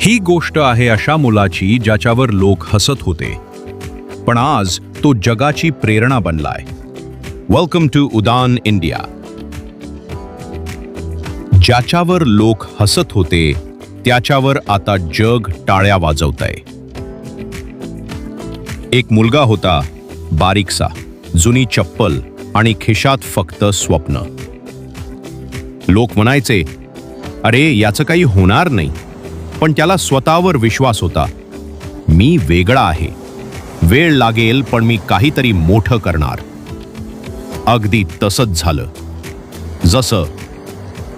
ही गोष्ट आहे अशा मुलाची ज्याच्यावर लोक हसत होते. पण आज तो जगाची प्रेरणा बनलाय. वेलकम टू उदान इंडिया ज्याच्यावर लोक हसत होते त्याच्यावर आता जग टाळ्या वाजवत आहे एक मुलगा होता बारीकसा जुनी चप्पल आणि खिशात फक्त स्वप्न. लोक म्हणायचे अरे याचं काही होणार नाही. पण त्याला स्वतःवर विश्वास होता. मी वेगळा आहे. वेळ लागेल पण मी काहीतरी मोठं करणार. अगदी तसंच झालं. जसं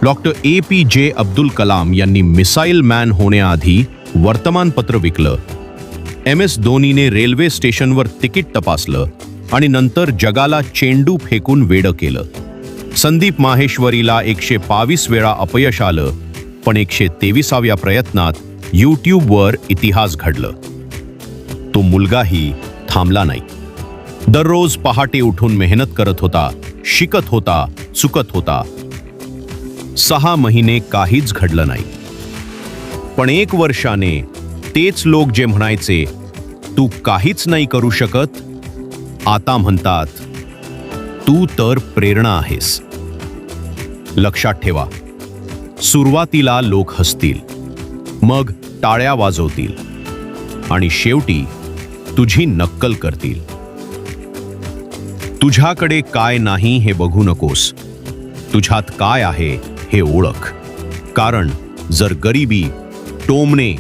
डॉक्टर ए पी जे अब्दुल कलाम यांनी मिसाईल मॅन होण्याआधी वर्तमानपत्र विकलं. एम एस धोनीने रेल्वे स्टेशनवर तिकीट तपासलं आणि नंतर जगाला चेंडू फेकून वेडं केलं. संदीप माहेश्वरीला एकशे बावीस वेळा अपयश आलं पण एकशे तेविसाव्या प्रयत्नात यूट्यूबवर इतिहास घडलं. तो मुलगाही थांबला नाही. दररोज पहाटे उठून मेहनत करत होता शिकत होता चुकत होता. सहा महिने काहीच घडलं नाही. पण एक वर्षाने तेच लोक जे म्हणायचे तू काहीच नाही करू शकत आता म्हणतात तू तर प्रेरणा आहेस. लक्षात ठेवा सुरुवातीला लोक हसतील. मग टाळ्या वाजवतील. आणि शेवटी तुझी नक्कल करतील. तुझ्याकडे काय नाही हे बघू नकोस. तुझ्यात काय आहे हे ओळख. कारण जर गरिबी टोमणे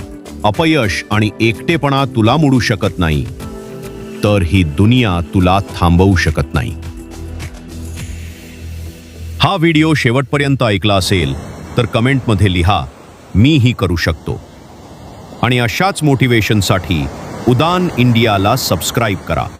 अपयश आणि एकटेपणा तुला मोडू शकत नाही तर ही दुनिया तुला थांबवू शकत नाही. हा व्हिडिओ शेवटपर्यंत ऐकला असेल तर कमेंटमध्ये लिहा मीही करू शकतो. आणि अशाच मोटिवेशनसाठी उदान इंडियाला सबस्क्राईब करा.